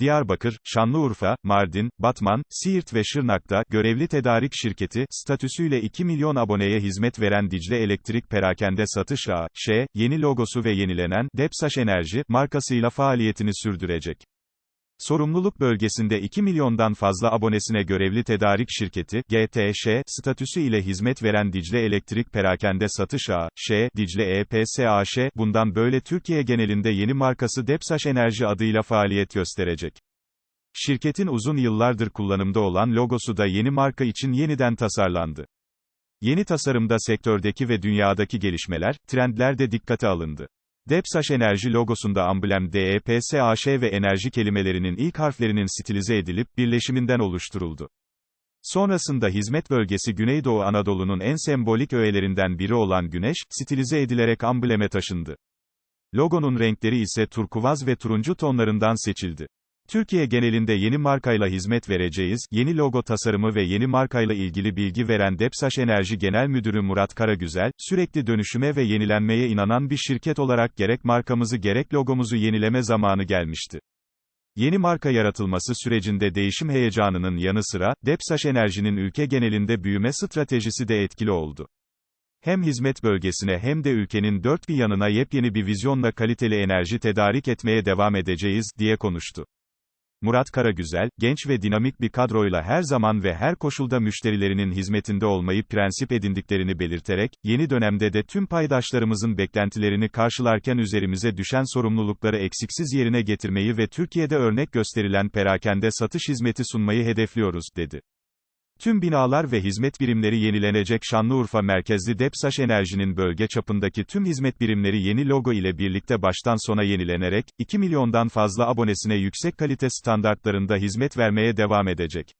Diyarbakır, Şanlıurfa, Mardin, Batman, Siirt ve Şırnak'ta, görevli tedarik şirketi, statüsüyle 2 milyon aboneye hizmet veren Dicle Elektrik Perakende Satış A.Ş., yeni logosu ve yenilenen, Depsaş Enerji, markasıyla faaliyetini sürdürecek. Sorumluluk bölgesinde 2 milyondan fazla abonesine görevli tedarik şirketi, GTŞ, statüsü ile hizmet veren Dicle Elektrik Perakende Satış A.Ş., Dicle EPS AŞ, bundan böyle Türkiye genelinde yeni markası Depsaş Enerji adıyla faaliyet gösterecek. Şirketin uzun yıllardır kullanımda olan logosu da yeni marka için yeniden tasarlandı. Yeni tasarımda sektördeki ve dünyadaki gelişmeler, trendler de dikkate alındı. Depsaş Enerji logosunda amblem DEPS AŞ ve enerji kelimelerinin ilk harflerinin stilize edilip, birleşiminden oluşturuldu. Sonrasında hizmet bölgesi Güneydoğu Anadolu'nun en sembolik öğelerinden biri olan güneş, stilize edilerek ambleme taşındı. Logonun renkleri ise turkuaz ve turuncu tonlarından seçildi. Türkiye genelinde yeni markayla hizmet vereceğiz, yeni logo tasarımı ve yeni markayla ilgili bilgi veren Depsaş Enerji Genel Müdürü Murat Karagüzel, sürekli dönüşüme ve yenilenmeye inanan bir şirket olarak gerek markamızı gerek logomuzu yenileme zamanı gelmişti. Yeni marka yaratılması sürecinde değişim heyecanının yanı sıra, Depsaş Enerji'nin ülke genelinde büyüme stratejisi de etkili oldu. Hem hizmet bölgesine hem de ülkenin dört bir yanına yepyeni bir vizyonla kaliteli enerji tedarik etmeye devam edeceğiz, diye konuştu. Murat Karagüzel, genç ve dinamik bir kadroyla her zaman ve her koşulda müşterilerinin hizmetinde olmayı prensip edindiklerini belirterek, yeni dönemde de tüm paydaşlarımızın beklentilerini karşılarken üzerimize düşen sorumlulukları eksiksiz yerine getirmeyi ve Türkiye'de örnek gösterilen perakende satış hizmeti sunmayı hedefliyoruz, dedi. Tüm binalar ve hizmet birimleri yenilenecek Şanlıurfa merkezli Depsaş Enerji'nin bölge çapındaki tüm hizmet birimleri yeni logo ile birlikte baştan sona yenilenerek, 2 milyondan fazla abonesine yüksek kalite standartlarında hizmet vermeye devam edecek.